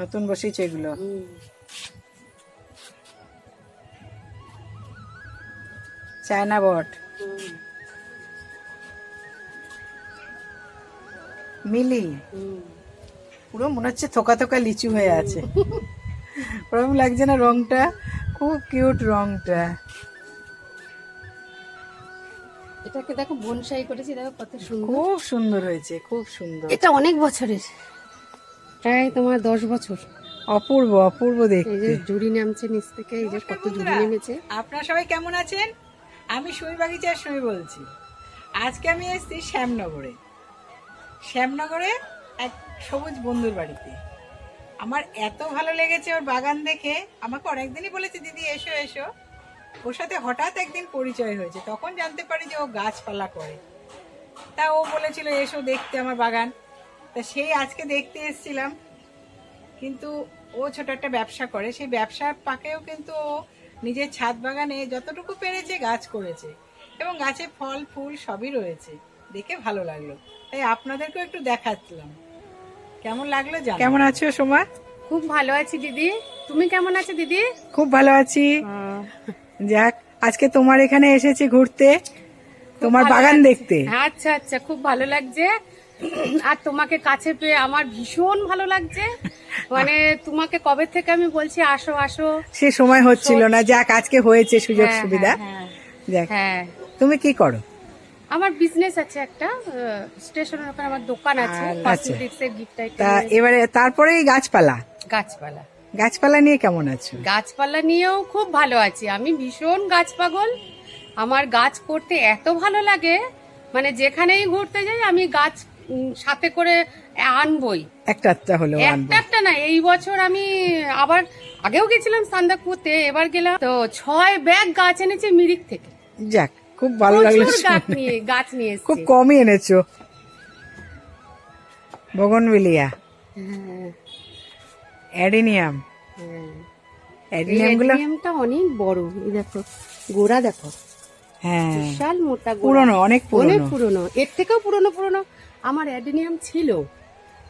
নতুন বসেছে এগুলো। China bot. মিলি। পুরো মনে হচ্ছে থোকা থোকা লিচু হয়ে আছে। ওরকম লাগছে না রংটা? খুব কিউট রংটা। এটাকে দেখো বনসাই করেছি দেখো কত সুন্দর। খুব সুন্দর হয়েছে খুব সুন্দর। এটা অনেক বছরের। প্রায় তোমার দশ বছর। অপূর্ব অপূর্ব এই যে জুড়ি নামছে নিচ থেকে এই যে কত জুড়ি নেমেছে। আপনারা সবাই কেমন আছেন? আমি সুই বাগিচার সুই বলছি। আজকে আমি এসেছি শ্যামনগরে। শ্যামনগরে এক সবুজ বন্ধুর বাড়িতে। আমার এত ভালো লেগেছে ওর বাগান দেখে। আমাকে অনেকদিনই বলেছে দিদি এসো এসো। ওর সাথে হঠাৎ একদিন পরিচয় হয়েছে। তখন জানতে পারি যে ও গাছপালা করে। তা ও বলেছিল এসো দেখতে আমার বাগান। তা সেই আজকে দেখতে এসেছিলাম কিন্তু ও ছোট একটা ব্যবসা করে সেই ব্যবসার পাকেও কিন্তু ও নিজের ছাদ বাগানে যতটুকু পেরেছে গাছ করেছে এবং গাছে ফল ফুল সবই রয়েছে। দেখে ভালো লাগল। তাই আপনাদেরকেও একটু দেখাচ্ছিলাম। কেমন লাগল জানো কেমন আছো সোমা? খুব ভালো আছি দিদি। তুমি কেমন আছো দিদি? খুব ভালো আছি। যাক আজকে তোমার এখানে এসেছি ঘুরতে তোমার বাগান দেখতে। আচ্ছা আচ্ছা খুব ভালো লাগছে। আর তোমাকে কাছে পেয়ে আমার ভীষণ ভালো লাগছে। মানে তোমাকে কবে থেকে আমি বলছি আসো আসো। সে সময় হচ্ছিল না যাক আজকে হয়েছে সুযোগ হ্যাঁ, সুবিধা। হ্যাঁ, যাক হ্যাঁ। তুমি কি করো? আমার বিজনেস আছে একটা স্টেশনের ওখানে আমার দোকান আছে আচ্ছা। কসমেটিক্স এর গিফট তা আইটেম এবারে তারপরেই গাছপালা? গাছপালা। গাছপালা নিয়ে কেমন আছো? গাছপালা নিয়েও খুব ভালো আছি। আমি ভীষণ গাছ পাগল। আমার গাছ করতে এত ভালো লাগে মানে যেখানেই ঘুরতে যাই আমি গাছ সাথে করে আনবই। একটা একটা হলো একটা একটা না এই বছর আমি আবার আগেও গেছিলাম সান্দাকপুরতে এবার গেলাম। তো ছয় ব্যাগ গাছ এনেছি মিরিক থেকে। যাক খুব ভালো লাগল গাছ নিয়ে গাছ নিয়ে খুব কমই এনেছো। বগনভিলিয়া। হ্যাঁ, অ্যাডিনিয়াম। হ্যাঁ। অ্যাডেনিয়ামটা অনেক বড় এই দেখো গোড়া দেখো। হ্যাঁ। বিশাল মোটা গোড়া। পুরনো অনেক অনেক পুরনো পুরনো এর থেকেও পুরনো পুরনো। আমার অ্যাডেনিয়াম ছিল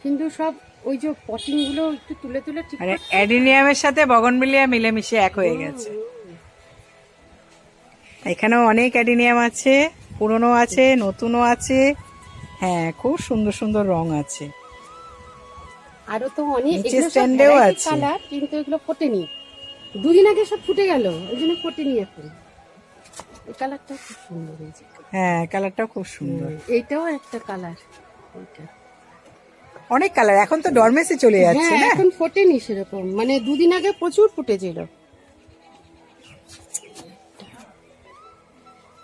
কিন্তু সব ওই যে পটিংগুলো একটু তুলে তুলে ঠিক মানে অ্যাডিনিয়ামের সাথে বগনভিলিয়া মিলেমিশে এক হয়ে গেছে। এখানেও অনেক অ্যাডিনিয়াম আছে পুরনো আছে নতুনও আছে। হ্যাঁ খুব সুন্দর সুন্দর রং আছে। আরও তো অনেক variety আছে। কালার কিন্তু এগুলো ফোটেনি। দুদিন আগে সব ফুটে গেল ওই জন্য ফোটেনি এখন। কালারটা খুব সুন্দর হয়েছে। হ্যাঁ কালারটাও খুব সুন্দর। এইটাও একটা কালার। অনেক কালার এখন তো ডরমেসে চলে যাচ্ছে হ্যাঁ না? এখন ফোটেনি সেরকম। মানে দুদিন আগে প্রচুর ফুটেছিল।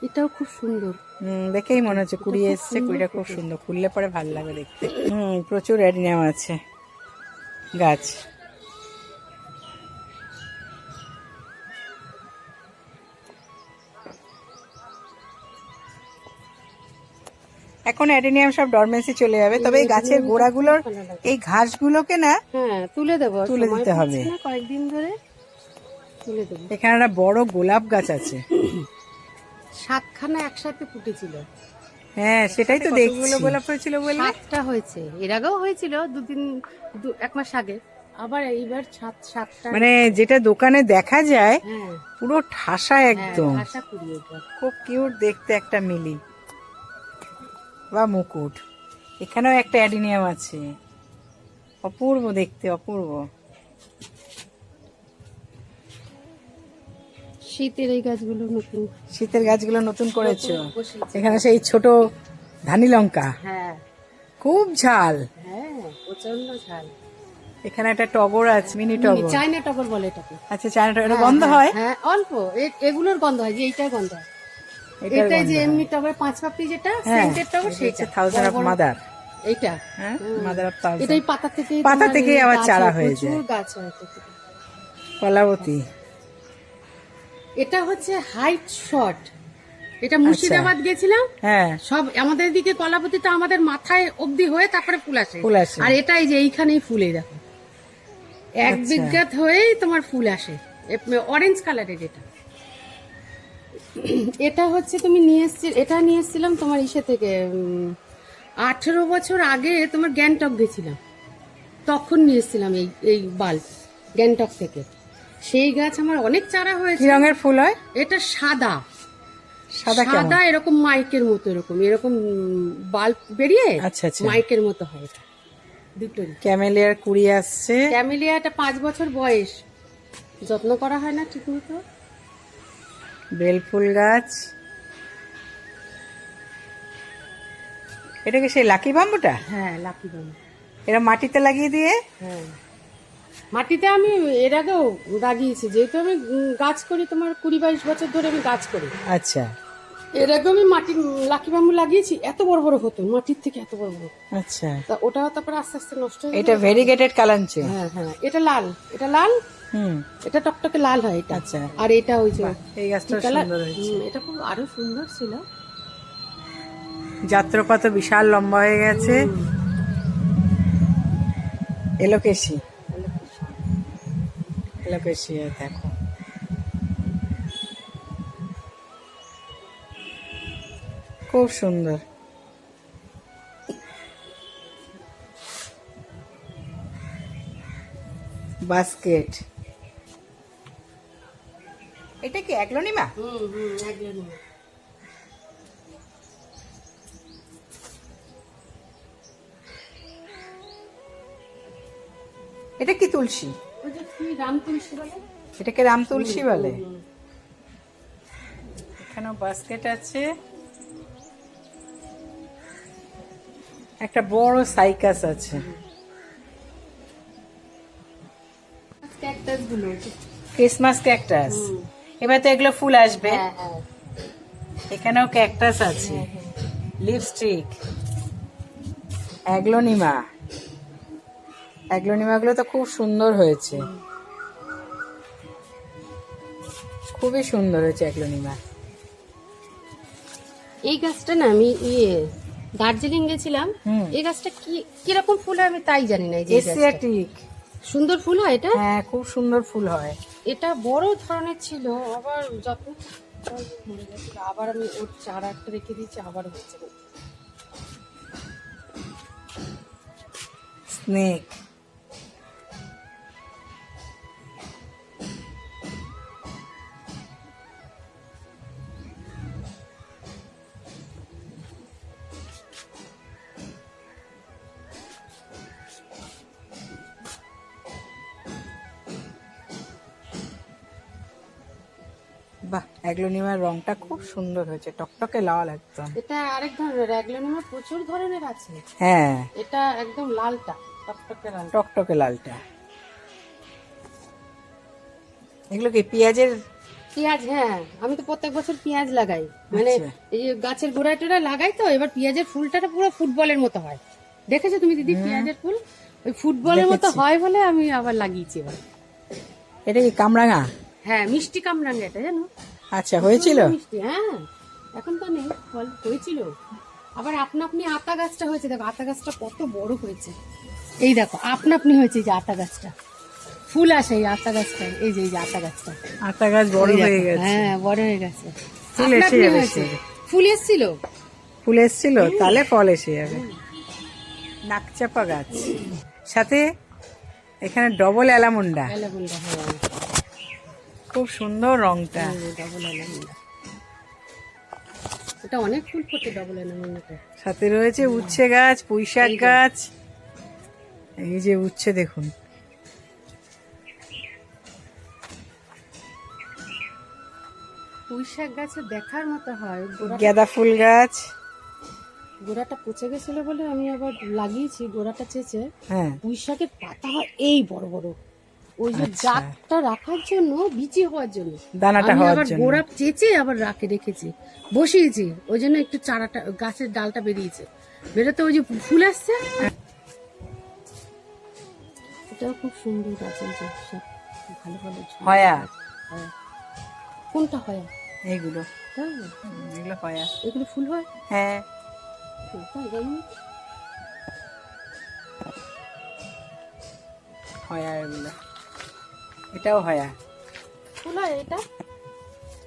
এটাও খুব সুন্দর। হুম, দেখেই মনে হচ্ছে কুড়ি এসছে কুড়িটা খুব সুন্দর খুললে পরে ভালো লাগে দেখতে। হুম প্রচুর অ্যাডিনিয়াম আছে গাছ। এখন অ্যাডেনিয়াম সব ডরমেন্সি চলে যাবে। তবে এই গাছের গোড়াগুলোর এই ঘাসগুলোকে না হ্যাঁ তুলে দেবো। তুলে দিতে হবে। কয়েকদিন ধরে তুলে দেবো। এখানে একটা বড় গোলাপ গাছ আছে। সাতখানা একসাথে ফুটেছিল। হ্যাঁ সেটাই তো দেখছি। গোলাপ হয়েছিল বলে সাতটা হয়েছে। এর আগেও হয়েছিল দুদিন এক মাস আগে। আবার এইবার সাত সাতটা। মানে যেটা দোকানে দেখা যায় হ্যাঁ। পুরো ঠাসা একদম। করি এটা খুব কিউট দেখতে একটা মিলি। বা মুকুট। এখানেও একটা অ্যাডিনিয়াম আছে। অপূর্ব দেখতে অপূর্ব। শীতের এই গাছগুলো নতুন। শীতের গাছগুলো নতুন করেছ। এখানে সেই ছোট ধানি লঙ্কা। হ্যাঁ। খুব ঝাল। হ্যাঁ প্রচণ্ড ঝাল। এখানে একটা টগর আছে মিনি টগর। চায়না টগর বলে এটাকে। আচ্ছা চায়না টগর এটা গন্ধ হয়? হ্যাঁ অল্প। এ- এগুলোর গন্ধ হয় যে এইটার গন্ধ হয়। এটাই যে এমনি টগর পাঁচ পাপড়ি যেটা হ্যাঁ সেটা। থাউজেন্ড অফ মাদার এইটা। হ্যাঁ মাদার অফ থাউজেন্ড এটাই পাতা থেকে পাতা থেকেই আবার চারা হয়ে যায়। গাছ হয় কলাবতী। এটা হচ্ছে হাইট শর্ট এটা মুর্শিদাবাদ গেছিলাম। হ্যাঁ। সব আমাদের দিকে কলাপতিটা আমাদের মাথায় অবধি হয়ে তারপরে ফুল আসে। আর এটাই যে এইখানেই ফুলে দেখো। এক আচ্ছা। বিজ্ঞাত হয়েই তোমার ফুল আসে। অরেঞ্জ কালারের এটা। এটা হচ্ছে তুমি নিয়ে এসছি এটা নিয়ে এসেছিলাম তোমার ইসে থেকে আঠেরো বছর আগে তোমার গ্যাংটক গেছিলাম। তখন নিয়ে এসেছিলাম এই এই বাল্ব গ্যাংটক থেকে। সেই গাছ আমার অনেক চারা হয়েছে। রঙের ফুল হয়? এটা সাদা। সাদা সাদা এরকম মাইকের মতো এরকম এরকম বাল্ব বেরিয়ে আচ্ছা আচ্ছা। মাইকের মতো হয় এটা। দুটোরই ক্যামেলিয়ার কুড়ি আসছে। ক্যামেলিয়াটা পাঁচ বছর বয়স। যত্ন করা হয় না ঠিক মতো বেল ফুল গাছ। এটা কি সেই লাকি বাম্বুটা? হ্যাঁ লাকি বাম এরা মাটিতে লাগিয়ে দিয়ে? হ্যাঁ। মাটিতে আমি এর আগেও লাগিয়েছি। যেহেতু আমি গাছ করি তোমার কুড়ি বাইশ বছর ধরে আমি গাছ করি। আচ্ছা। এর আগেও আমি মাটি লাকি বাম্বু লাগিয়েছি। এত বড় বড় হতো মাটির থেকে এত বড় বড়। আচ্ছা। তা ওটাও তারপরে আস্তে আস্তে নষ্ট হয়ে এটা ভেরিগেটেড কালাঞ্চে। হ্যাঁ হ্যাঁ। এটা লাল। এটা লাল এটা টকটকে লাল হয় এটা। আচ্ছা। আর এটা ওই যে এই গাছটা সুন্দর হয়েছে। এটা খুব আরও সুন্দর ছিল। যাত্রাপথ বিশাল লম্বা হয়ে গেছে। এলোকেশি। এলোকেশি। দেখো। খুব সুন্দর। বাস্কেট। কি একলনিমা হুম এটা কি তুলসী? এটাকে রাম তুলসী বলে? এখানেও বাস্কেট আছে। একটা বড় সাইকাস আছে। ক্রিসমাস ক্যাকটাস এবার তো এগুলো ফুল আসবে। হ্যাঁ হ্যাঁ। এখানেও ক্যাকটাস আছে। লিপস্টিক। অ্যাগ্লোনিমা। অ্যাগ্লোনিমাগুলো তো খুব সুন্দর হয়েছে। খুবই সুন্দর হয়েছে অ্যাগ্লোনিমা। এই গাছটা না আমি ইয়ে দার্জিলিং গেছিলাম। এই গাছটা কি কীরকম ফুল হয় আমি তাই জানি না এই যে এই গাছটা। সুন্দর ফুল হয় এটা? হ্যাঁ খুব সুন্দর ফুল হয়। এটা বড় ধরনের ছিল, আবার যত আবার আমি ওর চারা একটা রেখে দিয়েছি, আবার হচ্ছে। স্নেক অ্যাগ্লোনিমার রংটা খুব সুন্দর হয়েছে টকটকে লাল একদম। এটা আরেক ধরনের অ্যাগ্লোনিমা প্রচুর ধরনের আছে। হ্যাঁ। এটা একদম লালটা টকটকে লাল টকটকে লালটা। এগুলো কি পেঁয়াজের? পেঁয়াজ হ্যাঁ। আমি তো প্রত্যেক বছর পেঁয়াজ লাগাই। মানে আচ্ছা। এই গাছের গোড়ায় টোড়া লাগাই তো এবার পেঁয়াজের ফুলটা পুরো ফুটবলের মতো হয়। দেখেছ তুমি দিদি পেঁয়াজের ফুল? ওই ফুটবলের মতো হয় বলে আমি আবার লাগিয়েছি এবার। এটা কি কামরাঙা? হ্যাঁ মিষ্টি কামরাঙ্গা এটা জানো? আচ্ছা হয়েছিল? মিষ্টি হ্যাঁ এখন তো নেই ফল হয়েছিল। আবার আপনা আপনি আতা গাছটা হয়েছে দেখো আতা গাছটা কত বড় হয়েছে। এই দেখো আপনা আপনি হয়েছে এই যে আতা গাছটা। ফুল আসে এই আতা গাছটা এই যে এই যে আতা গাছটা। আতা গাছ বড় হয়ে গেছে। হ্যাঁ বড় হয়ে গেছে। ফুল এসে যাবে ফুল এসছিল? ফুল এসছিল তাহলে ফল এসে যাবে। নাকচাপা গাছ। সাথে এখানে ডবল অ্যালামুন্ডা। অ্যালামুন্ডা হ্যাঁ। খুব সুন্দর রংটা। ডবল এটা অনেক ফুল ফোটে ডবল অ্যালামুন্ডাটা সাথে রয়েছে উচ্ছে গাছ পুঁই শাক গাছ। এই যে উচ্ছে দেখুন। পুঁই শাক গাছে দেখার মতো হয়। গাঁদা ফুল গাছ। গোড়াটা পচে গেছিল বলে আমি আবার লাগিয়েছি গোড়াটা চেঁচে। হ্যাঁ। পুঁই শাকের পাতা হয় এই বড় বড়। ওই যে আচ্ছা। জাতটা রাখার জন্য বিচি হওয়ার জন্য। দানাটা হওয়ার আবার জন্য। গোড়া চেঁচে আবার রাখে রেখেছি। বসিয়েছি ওই জন্য একটু চারাটা গাছের ডালটা বেরিয়েছে। বেরোতে ওই যে ফুল আসছে। এটাও খুব সুন্দর যে ভালো ভালো হয়া। কোনটা হয়? এইগুলো। এগুলো হয়া। এগুলো ফুল হয়? হ্যাঁ। হয়া এগুলো। এটাও হয়া ফুল হয় এটা?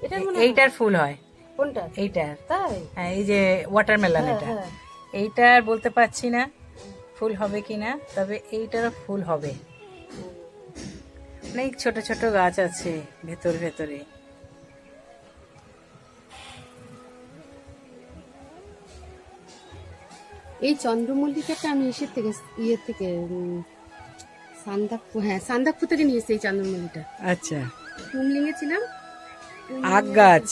এটা মনে এইটার ফুল হয়। কোনটা এইটার। তাই? হ্যাঁ এই যে ওয়াটারমেলন হ্যাঁ, এটা। হ্যাঁ। এইটার বলতে পারছি না ফুল হবে কি না তবে এইটারও ফুল হবে। অনেক ছোট ছোট গাছ আছে ভেতর ভেতরে। এই চন্দ্রমল্লিকাটা আমি এসে থেকে ইয়ে থেকে উম, সান্দাকফু হ্যাঁ সান্দাকফু থেকে নিয়ে এসেছি এই চন্দ্রমল্লিটা আচ্ছা। কুমলিঙে ছিলাম। আখ গাছ।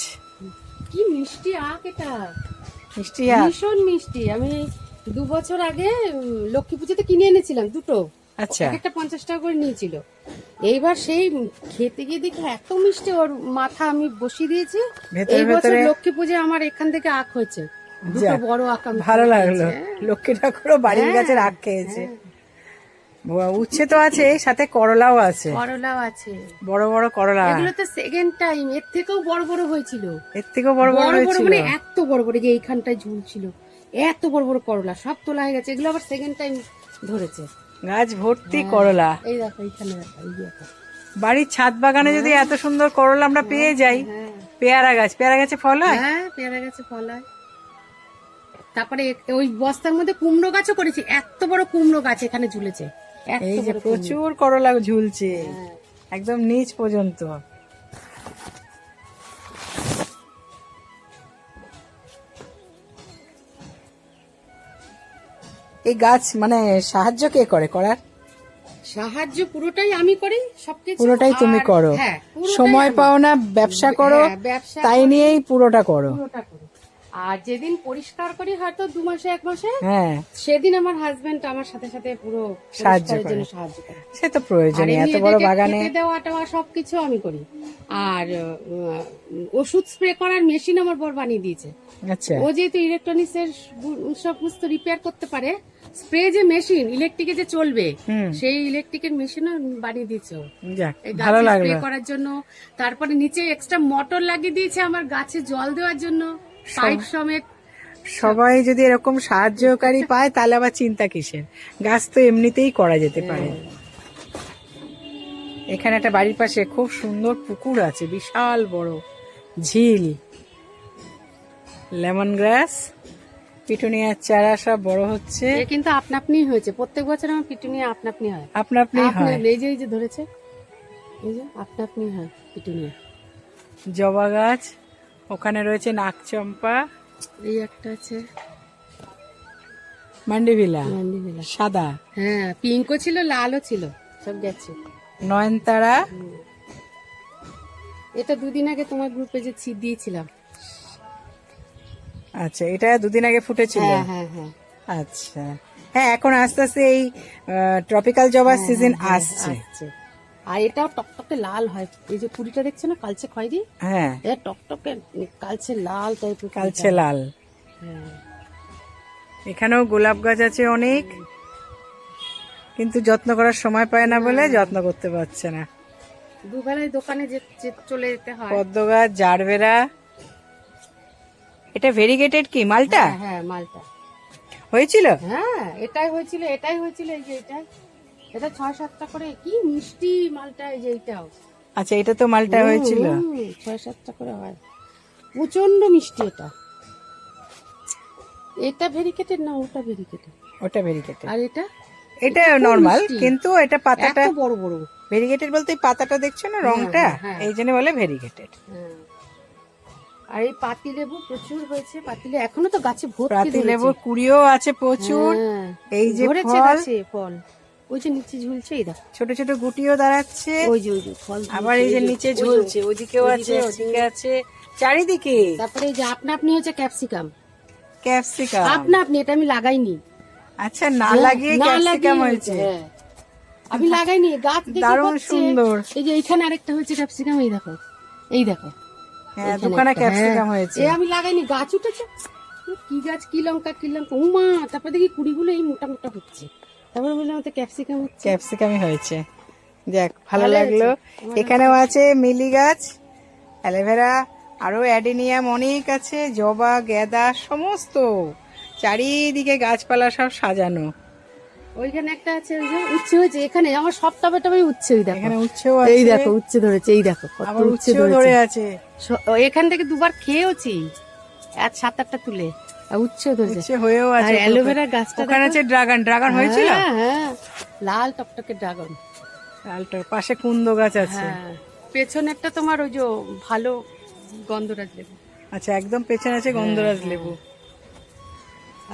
কি মিষ্টি আখ এটা। মিষ্টি আখ। ভীষণ মিষ্টি। আমি দু বছর আগে লক্ষ্মী পুজোতে কিনে এনেছিলাম দুটো। আচ্ছা। এক একটা পঞ্চাশ টাকা করে নিয়েছিল। এইবার সেই খেতে গিয়ে দেখি এত মিষ্টি ওর মাথা আমি বসিয়ে দিয়েছি। এই বছর লক্ষ্মী পুজো আমার এখান থেকে আখ হয়েছে। দুটো বড় আখ ভালো লাগল। হ্যাঁ। লক্ষ্মী ঠাকুরও বাড়ির হ্যাঁ, গাছের আখ খেয়েছে। বাহ, উচ্ছে তো আছে সাথে করলাও আছে। করলাও আছে। বড় বড় করলা। এগুলো তো সেকেন্ড টাইম এর থেকেও বড় বড় হয়েছিল। এর থেকেও বড় বড় হয়েছিল। মানে এত বড় বড় যে এইখানটায় ঝুলছিল। এত বড় বড় করলা সব তোলা হয়ে গেছে। এগুলো আবার সেকেন্ড টাইম ধরেছে। গাছ ভর্তি হ্যাঁ। করলা। এই দেখো এইখানে এই দেখো। বাড়ির ছাদ বাগানে যদি এত সুন্দর করলা আমরা পেয়ে যাই হ্যাঁ। পেয়ারা গাছ পেয়ারা গাছে ফল হয়? হ্যাঁ পেয়ারা গাছে ফল হয়। তারপরে ওই বস্তার মধ্যে কুমড়ো গাছও করেছি। এত বড় কুমড়ো গাছ এখানে ঝুলেছে। এই যে প্রচুর করলা ঝুলছে। হ্যাঁ। একদম নিচ পর্যন্ত। এই গাছ মানে সাহায্য কে করে করার? সাহায্য পুরোটাই আমি করি সবকিছু পুরোটাই তুমি করো। হ্যাঁ সময় পাও না ব্যবসা করো হ্যাঁ, তাই নিয়েই পুরোটা করো। পুরোটা করি। আর যেদিন পরিষ্কার করি হয়তো দু মাসে এক মাসে হ্যাঁ। সেদিন আমার হাজবেন্ড আমার সাথে সাথে পুরো সাহায্য। জন্য সাহায্য করে। সে তো এমনি এত বড় বাগানে খেতে দেওয়া টেওয়া সবকিছু আমি করি। আর ওষুধ স্প্রে করার মেশিন আমার বর বানিয়ে দিয়েছে। আচ্ছা। ও যেহেতু ইলেকট্রনিক্স এর সমস্ত রিপেয়ার করতে পারে স্প্রে যে মেশিন ইলেকট্রিকে যে চলবে সেই ইলেকট্রিকের মেশিনও বানিয়ে দিয়েছে ভালো লাগল। স্প্রে করার জন্য তারপরে নিচে এক্সট্রা মোটর লাগিয়ে দিয়েছে আমার গাছে জল দেওয়ার জন্য। পাইপ সমেত সবাই যদি এরকম সাহায্যকারী পায় তাহলে আবার চিন্তা কিসের? গাছ তো এমনিতেই করা যেতে পারে। এখানে একটা বাড়ির পাশে খুব সুন্দর পুকুর আছে বিশাল বড়। ঝিল। লেমন গ্রাস পিটুনিয়ার চারা সব বড় হচ্ছে। কিন্তু আপনা আপনি হয়েছে। প্রত্যেক বছর আমার পিটুনিয়া আপনা আপনি হয়। আপনা আপনি আপনি হয়। এই যে এই যে ধরেছে। এই যে আপনা আপনি হয় পিটুনিয়া। জবা গাছ ওখানে রয়েছে নাকচম্পা এই একটা আছে। মান্ডিভিলা। ম্যান্ডিভিলা সাদা। হ্যাঁ পিঙ্কও ছিল লালও ছিল সব গেছে। নয়নতারা। এটা দুদিন আগে তোমার গ্রুপে যে ছি দিয়েছিলাম। আচ্ছা এটা দুদিন আগে ফুটেছিল? হ্যাঁ হ্যাঁ হ্যাঁ। আচ্ছা। হ্যাঁ এখন আস্তে আস্তে এই ট্রপিক্যাল জবার সিজন আসছে। আর এটাও টকটকে লাল হয়। এই যে কুড়িটা দেখছ না কালচে খয়েরি? হ্যাঁ। এটা টকটকে কালচে লাল টাইপের কালচে লাল। হ্যাঁ। এখানেও গোলাপ গাছ আছে অনেক। কিন্তু যত্ন করার সময় পায় না বলে যত্ন করতে পারছে না। দুবেলায় দোকানে যে চলে যেতে হয়। পদ্ম গাছ জারবেরা। এটা ভেরিগেটেড কি মালটা? হ্যাঁ, হ্যাঁ মালটা। হয়েছিল? হ্যাঁ এটাই হয়েছিল এটাই হয়েছিল এই যে এটা। এটা ছয় সাতটা করে কি মিষ্টি মালটা এই যে এইটাও। আচ্ছা এটা তো মালটা হয়েছিল? ছয় সাতটা করে হয়। প্রচণ্ড মিষ্টি এটা। এটা ভেরিকেটেড না ওটা ভেরিকেটেড? ওটা আর এটা? এটা নর্মাল। কিন্তু এটা পাতাটা বড় বড়। বলতে পাতাটা দেখছ না রংটা? হ্যাঁ, হ্যাঁ। এই জন্য বলে ভেরিগেটেড হ্যাঁ। আর এই পাতি লেবু প্রচুর হয়েছে পাতি লেবু এখনও তো গাছে ভর্তি ধরেছে। লেবুর কুড়িও আছে প্রচুর। হ্যাঁ। এই যে ফল। ফল। ওই যে নিচে ঝুলছে এই দেখো। ছোট ছোট গুটিও দাঁড়াচ্ছে। ওই যে ওই যে ফল আবার এই যে নিচে ঝুলছে ওদিকেও আছে ওদিকে, আছে। চারিদিকে? তারপরে এই যে আপনা আপনি হচ্ছে ক্যাপসিকাম। ক্যাপসিকাম। আপনা আপনি এটা আমি লাগাইনি। আচ্ছা না লাগিয়ে ক্যাপসিকাম হয়েছে। হ্যাঁ। আমি লাগাইনি গাছ দারুণ সুন্দর। এই যে এইখানে আরেকটা হয়েছে ক্যাপসিকাম এই দেখো এই দেখো। হ্যাঁ দোকানে ক্যাপসিকাম হ্যাঁ। হয়েছে। এ আমি লাগাইনি গাছ উঠেছে। কি গাছ কি লঙ্কা কি লঙ্কা? উমা তারপর দেখি কুড়িগুলো এই মোটা মোটা হচ্ছে। তারপরে বললাম তো ক্যাপসিকাম হচ্ছে? ক্যাপসিকামই হয়েছে। যাক ভালো লাগল। এখানেও আছে মিলি গাছ অ্যালোভেরা আরও অ্যাডিনিয়াম অনেক আছে জবা গেদা সমস্ত। চারিদিকে গাছপালা সব সাজানো। ওইখানে একটা আছে ওই যে উচ্ছে হয়েছে এখানে আমার সব টবে টবে উচ্ছে ওই দেখো। এখানে উচ্ছেও আছে। এই দেখো উচ্ছে ধরেছে এই দেখো কত আবার উচ্ছে ধরে আছে। এখান থেকে দুবার খেয়েওছি এক সাত আটটা তুলে। আর উচ্ছেও ধরেছে। উচ্ছে হয়েও আর আছে অ্যালোভেরা গাছটা ওখানে আছে ড্রাগন। ড্রাগন হয়েছিল? হ্যাঁ, হ্যাঁ লাল টকটকে ড্রাগন। লালটার পাশে কুন্দ গাছ আছে। হ্যাঁ। পেছনেরটা তোমার ওই যে ভালো গন্ধরাজ লেবু। আচ্ছা একদম পেছনে আছে গন্ধরাজ লেবু।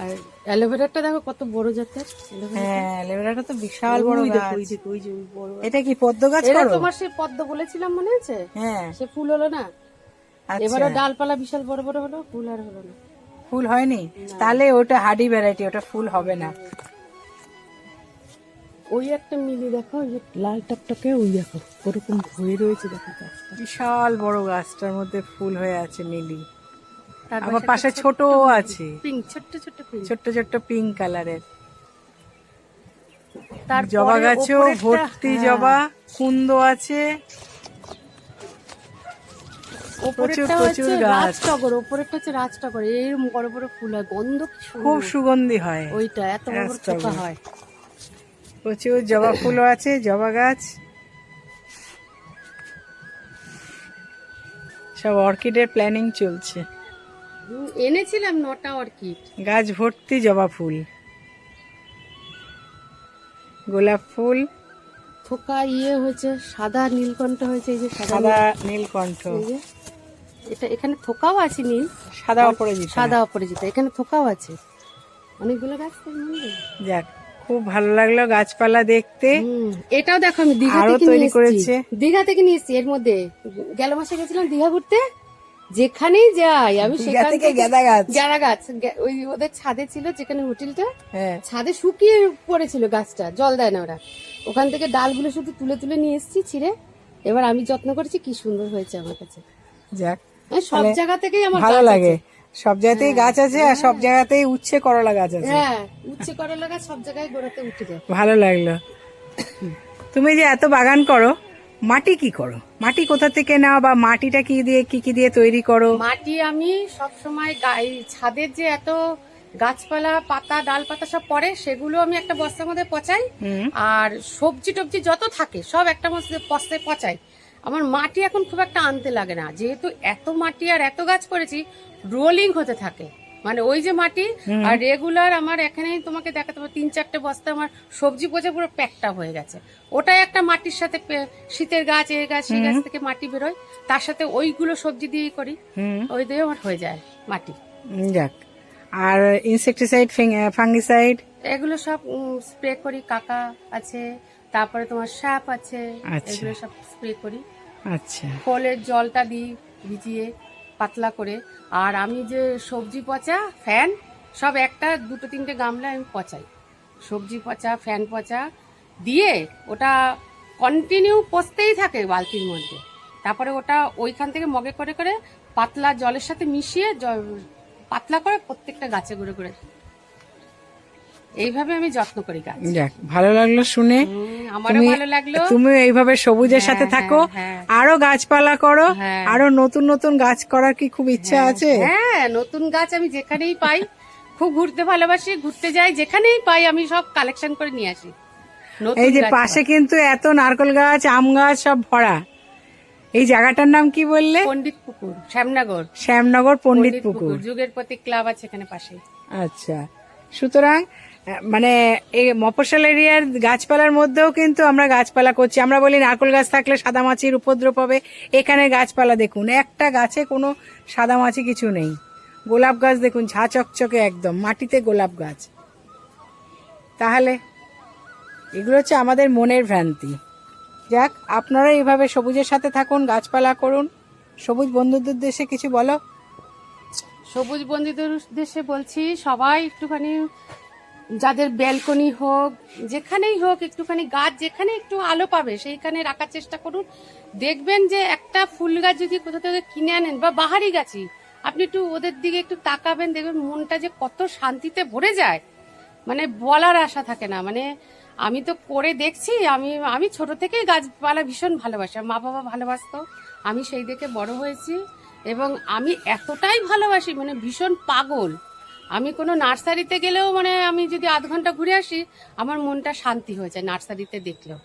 আর অ্যালোভেরাটা দেখো কত বড় জাতের। হ্যাঁ লেবুটা তো বিশাল বড় গাছ। ওই যে, ওই যে, বড় এটা কি পদ্ম গাছ করো? তোমার সেই পদ্ম বলেছিলাম মনে আছে? হ্যাঁ। সে ফুল হলো না? আচ্ছা। এবারে ডালপালা বিশাল বড় বড় হলো ফুল আর হলো না। ফুল হয়নি? তাহলে ওটা হাডি ভ্যারাইটি ওটা ফুল হবে না। ওই একটা মিলি দেখো ওই যে লাল টকটকে ওই দেখো ওরকম হয়ে রয়েছে দেখো গাছটা। বিশাল বড় গাছটার মধ্যে ফুল হয়ে আছে মিলি। আবার পাশে ছোট আছে। পিঙ্ক ছোট্ট ছোট্ট পিঙ্ক ছোট্ট ছোট্ট পিঙ্ক কালারের তার জবা গাছও ভর্তি হ্যাঁ। জবা কুন্দ আছে। ওপরেরটা হচ্ছে। রাজটগর ওপরেরটা হচ্ছে রাজটগর। এরকম বড় বড় ফুল হয় গন্ধ খুব সুগন্ধি হয়। ওইটা এত বড় বড় হয়। প্রচুর জবা ফুলও আছে জবা গাছ। সব অর্কিডের প্ল্যানিং চলছে। এনেছিলাম নটা অর্কিড। গাছ ভর্তি জবা ফুল। গোলাপ ফুল। থোকা ইয়ে হয়েছে সাদা নীলকণ্ঠ হয়েছে এই যে সাদা সাদা নীলকণ্ঠ। এটা এখানে থোকাও আছে নীল। সাদা অপরাজিতা। সাদা অপরাজিতা এখানে থোকাও আছে। অনেকগুলো গাছ যাক খুব ভালো লাগল গাছপালা দেখতে। এটাও দেখো আমি দীঘা থেকে তৈরি করেছে। দীঘা থেকে নিয়ে এসেছি এর মধ্যে। গেল মাসে গেছিলাম দীঘা ঘুরতে যেখানেই যাই আমি সেখান থেকে গাঁদা গাছ। গাঁদা গাছ। ওই ওদের ছাদে ছিল যেখানে হোটেলটা হ্যাঁ। ছাদে শুকিয়ে পড়েছিল গাছটা জল দেয় না ওরা। ওখান থেকে ডালগুলো শুধু তুলে তুলে নিয়ে এসেছি ছিঁড়ে। এবার আমি যত্ন করেছি কি সুন্দর হয়েছে আমার কাছে। যাক সব জায়গা থেকেই আমার ভালো লাগে। সব জায়গাতেই গাছ আছে আর সব জায়গাতেই উচ্ছে করলা গাছ আছে। হ্যাঁ উচ্ছে করলা গাছ সব জায়গায় গোড়াতে উঠে যায়। ভালো লাগল। তুমি যে এত বাগান করো মাটি কি করো? মাটি কোথা থেকে নাও বা মাটিটা কি দিয়ে কি কি দিয়ে তৈরি করো? মাটি আমি সব সময় ছাদের যে এত গাছপালা পাতা ডাল পাতা সব পড়ে সেগুলো আমি একটা বস্তার মধ্যে পচাই। আর সবজি টবজি যত থাকে সব একটা মধ্যে বস্তায় পচাই। আমার মাটি এখন খুব একটা আনতে লাগে না। যেহেতু এত মাটি আর এত গাছ করেছি রোলিং হতে থাকে। মানে ওই যে মাটি আর রেগুলার আমার এখানেই তোমাকে দেখাতে পারব তিন চারটে বস্তা আমার সবজি পচে পুরো প্যাকটা হয়ে গেছে। ওটাই একটা মাটির সাথে শীতের গাছ এই গাছ সেই গাছ থেকে মাটি বেরোয়। তার সাথে ওইগুলো সবজি দিয়েই করি। ওই দিয়ে আমার হয়ে যায় মাটি। যাক। আর ইনসেকটিসাইড ফাঙ্গিসাইড এগুলো সব স্প্রে করি। কাকা আছে তারপরে তোমার সাপ আছে আচ্ছা। এগুলো সব স্প্রে করি। আচ্ছা। খোলের জলটা দিই ভিজিয়ে পাতলা করে। আর আমি যে সবজি পচা ফ্যান সব একটা দুটো তিনটে গামলা আমি পচাই। সবজি পচা ফ্যান পচা দিয়ে ওটা কন্টিনিউ পচতেই থাকে বালতির মধ্যে। তারপরে ওটা ওইখান থেকে মগে করে করে পাতলা জলের সাথে মিশিয়ে পাতলা করে প্রত্যেকটা গাছে ঘুরে ঘুরে এইভাবে আমি যত্ন করি গাছ। যাক ভালো লাগল শুনে। আমারও তুমি ভালো লাগল। তুমি এইভাবে সবুজের সাথে হ্যাঁ, থাকো। হ্যাঁ, আরও গাছপালা করো। হ্যাঁ। আরও নতুন নতুন গাছ করার কি খুব ইচ্ছা আছে? হ্যাঁ নতুন গাছ আমি যেখানেই পাই খুব ঘুরতে ভালোবাসি ঘুরতে যাই যেখানেই পাই আমি সব কালেকশন করে নিয়ে আসি। এই যে পাশে কিন্তু এত নারকেল গাছ আম গাছ সব ভরা। এই জায়গাটার নাম কি বললে। পণ্ডিত পুকুর শ্যামনগর। শ্যামনগর পণ্ডিত পুকুর যুগের প্রতি ক্লাব আছে এখানে পাশে আচ্ছা। সুতরাং মানে এই মফস্বল এরিয়ার গাছপালার মধ্যেও কিন্তু আমরা গাছপালা করছি। আমরা বলি নারকেল গাছ থাকলে সাদা মাছির উপদ্রব হবে। এখানে গাছপালা দেখুন, একটা গাছে কোনো সাদামাছি কিছু নেই। গোলাপ গাছ দেখুন, ঝা চকচকে একদম, মাটিতে গোলাপ গাছ। তাহলে এগুলো হচ্ছে আমাদের মনের ভ্রান্তি। যাক, আপনারা এইভাবে সবুজের সাথে থাকুন, গাছপালা করুন। সবুজ বন্ধুদের দেশে কিছু বলো? সবুজ বন্ধুদের উদ্দেশ্যে বলছি, সবাই একটুখানি যাদের ব্যালকনি হোক, যেখানেই হোক, একটুখানি গাছ যেখানে একটু আলো পাবে, সেইখানে রাখার চেষ্টা করুন। দেখবেন যে একটা ফুল গাছ যদি কোথা থেকে কিনে আনেন, বা বাহারি গাছই, আপনি একটু ওদের দিকে একটু তাকাবেন, দেখবেন মনটা যে কত শান্তিতে ভরে যায়। মানে বলার আশা থাকে না। মানে আমি তো করে দেখছি, আমি আমি ছোট থেকেই গাছপালা ভীষণ ভালোবাসি। মা বাবা ভালোবাসতো, আমি সেই দেখে বড় হয়েছি, এবং আমি এতটাই ভালোবাসি মানে ভীষণ পাগল। আমি কোনো নার্সারিতে গেলেও মানে আমি যদি আধ ঘণ্টা ঘুরে আসি আমার মনটা শান্তি হয়ে যায় নার্সারিতে দেখলেও।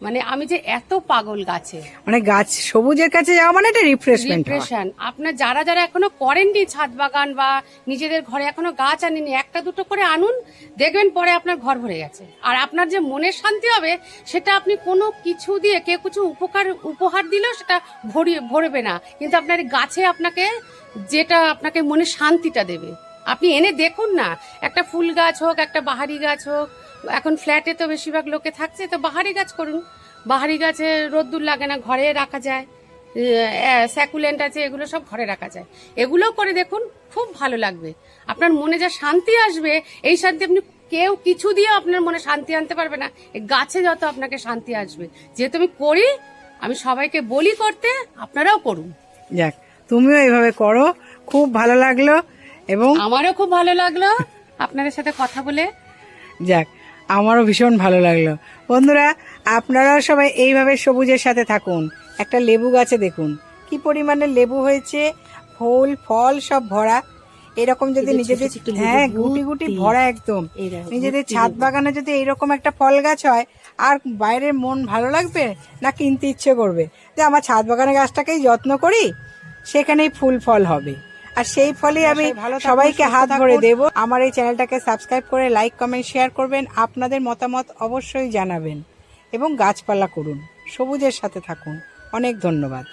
মানে আমি যে এত পাগল গাছে। মানে গাছ সবুজের কাছে যাওয়া মানে একটা রিফ্রেশমেন্ট ডিপ্রেশন আপনার যারা যারা এখনও করেননি ছাদ বাগান বা নিজেদের ঘরে এখনও গাছ আনেনি একটা দুটো করে আনুন দেখবেন পরে আপনার ঘর ভরে গেছে। আর আপনার যে মনের শান্তি হবে সেটা আপনি কোনো কিছু দিয়ে কেউ কিছু উপকার উপহার দিলেও সেটা ভরিয়ে ভরবে না। কিন্তু আপনার গাছে আপনাকে যেটা আপনাকে মনে শান্তিটা দেবে। আপনি এনে দেখুন না। একটা ফুল গাছ হোক, একটা বাহারি গাছ হোক, এখন ফ্ল্যাটে তো বেশিরভাগ লোকে থাকছে, তো বাহারি গাছ করুন। বাহারি গাছে রোদ্দুর লাগে না, ঘরে রাখা যায়। স্যাকুলেন্ট আছে, এগুলো সব ঘরে রাখা যায়। এগুলোও করে দেখুন, খুব ভালো লাগবে। আপনার মনে যা শান্তি আসবে, এই শান্তি আপনি কেউ কিছু দিয়ে আপনার মনে শান্তি আনতে পারবে না। এই গাছে যত আপনাকে শান্তি আসবে, যেহেতু আমি করি, আমি সবাইকে বলি করতে, আপনারাও করুন। যাক, তুমিও এইভাবে করো, খুব ভালো লাগল। এবং আমারও খুব ভালো লাগল আপনাদের সাথে কথা বলে। যাক আমারও ভীষণ ভালো লাগল। বন্ধুরা আপনারাও সবাই এইভাবে সবুজের সাথে থাকুন। একটা লেবু গাছে দেখুন। কি পরিমাণে লেবু হয়েছে ফুল ফল সব ভরা। এরকম যদি নিজেদের হ্যাঁ গুটি গুটি ভরা একদম। নিজেদের ছাদ বাগানে যদি এইরকম একটা ফল গাছ হয় আর বাইরের মন ভালো লাগবে না কিনতে ইচ্ছে করবে? যে আমার ছাদ বাগানের গাছটাকেই যত্ন করি সেখানেই ফুল ফল হবে। আর সেই ফলে আমি সবাইকে হাত ভরে দেব। আমার এই চ্যানেলটাকে সাবস্ক্রাইব করে লাইক কমেন্ট শেয়ার করবেন। আপনাদের মতামত অবশ্যই জানাবেন এবং গাছপালা করুন। সবুজের সাথে থাকুন। অনেক ধন্যবাদ।